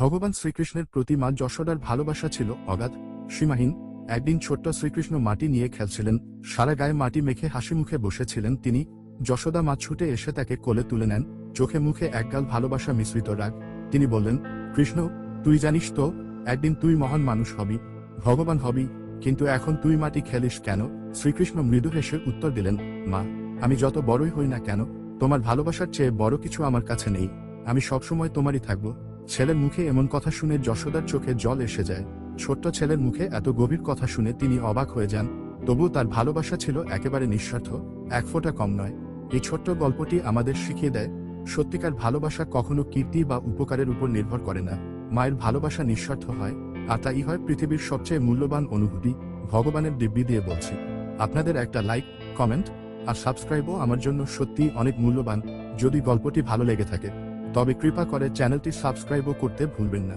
ভগবান শ্রীকৃষ্ণের প্রতি মা যশোদার ভালোবাসা ছিল অগাধ। সীমাহীন, একদিন ছোট্ট শ্রীকৃষ্ণ মাটি নিয়ে খেলছিলেন, সারা গায়ে মাটি মেখে হাসি মুখে বসেছিলেন তিনি। যশোদা মা ছুটে এসে তাকে কোলে তুলে নেন, চোখে মুখে একগাল ভালোবাসা মিশ্রিত রাগ। তিনি বললেন, কৃষ্ণ, তুই জানিস তো, একদিন তুই মহান মানুষ হবি, ভগবান হবি, কিন্তু এখন তুই মাটি খেলিস কেন? শ্রীকৃষ্ণ মৃদু হেসে উত্তর দিলেন, মা, আমি যত বড়ই হই না কেন, তোমার ভালোবাসার চেয়ে বড় কিছু আমার কাছে নেই। আমি সবসময় তোমারই থাকব। ছেলের মুখে এমন কথা শুনে যশোদার চোখে জল এসে যায়। ছোট্ট ছেলের মুখে এত গভীর কথা শুনে তিনি অবাক হয়ে যান। তবু তার ভালোবাসা ছিল একেবারে নিঃস্বার্থ, এক ফোঁটা কম নয়। এই ছোট্ট গল্পটি আমাদের শিখিয়ে দেয়, সত্যিকার ভালোবাসা কখনো কীর্তি বা উপকারের উপর নির্ভর করে না। মায়ের ভালোবাসা নিঃস্বার্থ হয়, আর তাই হয় পৃথিবীর সবচেয়ে মূল্যবান অনুভূতি, ভগবানের দিব্যি দিয়ে বলছি। আপনাদের একটা লাইক, কমেন্ট, আর সাবস্ক্রাইবও আমার জন্য সত্যি অনেক মূল্যবান। যদি গল্পটি ভালো লেগে থাকে তবে কৃপা করে চ্যানেলটি সাবস্ক্রাইবও করতে ভুলবেন না।